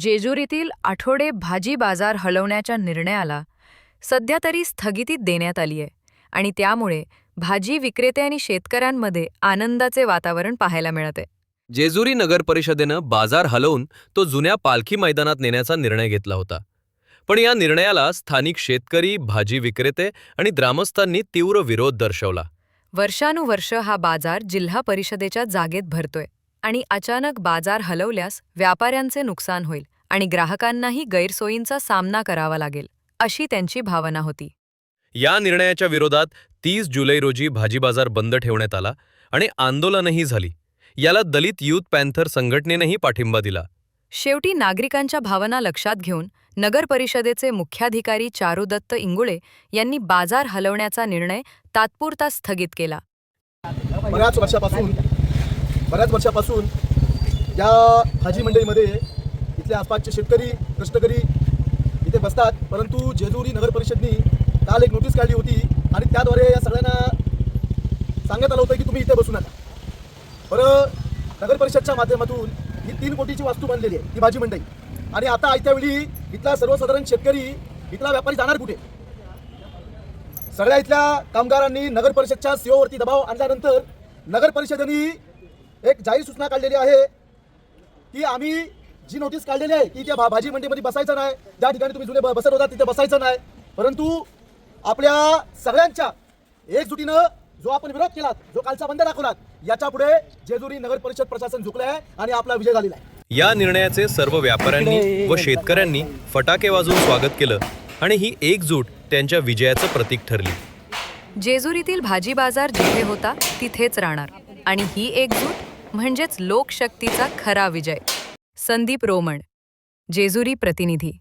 जेजुरीतील आठवडे भाजी बाजार हलवण्याच्या निर्णयाला सध्या तरी स्थगिती देण्यात आली आहे आणि त्यामुळे भाजी विक्रेते आणि शेतकऱ्यांमध्ये आनंदाचे वातावरण पाहायला मिळते जेजुरी नगर परिषदेनं बाजार हलवून तो जुन्या पालखी मैदानात नेण्याचा निर्णय घेतला होता. पण या निर्णयाला स्थानिक शेतकरी भाजी विक्रेते आणि ग्रामस्थांनी तीव्र विरोध दर्शवला. वर्षानुवर्ष हा बाजार जिल्हा परिषदेच्या जागेत भरतोय. आणि अचानक बाजार हलवल्यास व्यापाऱ्यांचे नुकसान होईल आणि ग्राहकांनाही गैरसोयींचा सामना करावा लागेल अशी त्यांची भावना होती. या निर्णयाच्या विरोधात तीस जुलै रोजी भाजी बाजार बंद ठेवण्यात आला आणि आंदोलनही झाली. याला दलित युथ पॅन्थर संघटनेनंही पाठिंबा दिला. शेवटी नागरिकांच्या भावना लक्षात घेऊन नगर परिषदेचे मुख्याधिकारी चारुदत्त इंगुळे यांनी बाजार हलवण्याचा निर्णय तात्पुरता स्थगित केला. बऱ्याच वर्षापासून बऱ्याच वर्षापासून या भाजी मंडईमध्ये इथले आसपासचे शेतकरी कष्टकरी इथे बसतात. परंतु जेजुरी नगर परिषदनी काल एक नोटीस काढली होती आणि त्याद्वारे या सगळ्यांना सांगण्यात आलं होतं की तुम्ही इथे बसू नका. बरं नगर परिषदच्या माध्यमातून ही तीन कोटीची वास्तू बनलेली आहे ही भाजी मंडई. आणि आता आयत्या वेळी इथला सर्वसाधारण शेतकरी इथला व्यापारी जाणार कुठे? सगळ्या इथल्या कामगारांनी नगर परिषदच्या सीओवरती दबाव आणल्यानंतर नगर परिषदेने एक जाहीर सूचना काढलेली आहे की आम्ही जी नोटीस काढलेली आहे की त्या भा भाजी मंडीमध्ये बसायचं नाही ज्या ठिकाणी तुम्ही जुने बसत होता तिथे बसायचं नाही. परंतु आपल्या सगळ्यांच्या एकजुटीनं जो आपण विरोध केलात जो कालचा बंद दाखवलात याच्यापुढे जेजुरी नगर परिषद प्रशासन झुकलं आहे आणि आपला विजय झालेला आहे. या निर्णयाचे सर्व व्यापाऱ्यांनी व शेतकऱ्यांनी फटाके वाजवून स्वागत केलं आणि ही एकजूट त्यांच्या विजयाचं प्रतीक ठरली. जेजुरीतील भाजी बाजार जिथे होता तिथेच राहणार. आणि ही एकजूट म्हणजेच लोकशक्तीचा खरा विजय. संदीप रोमण जेजुरी प्रतिनिधी.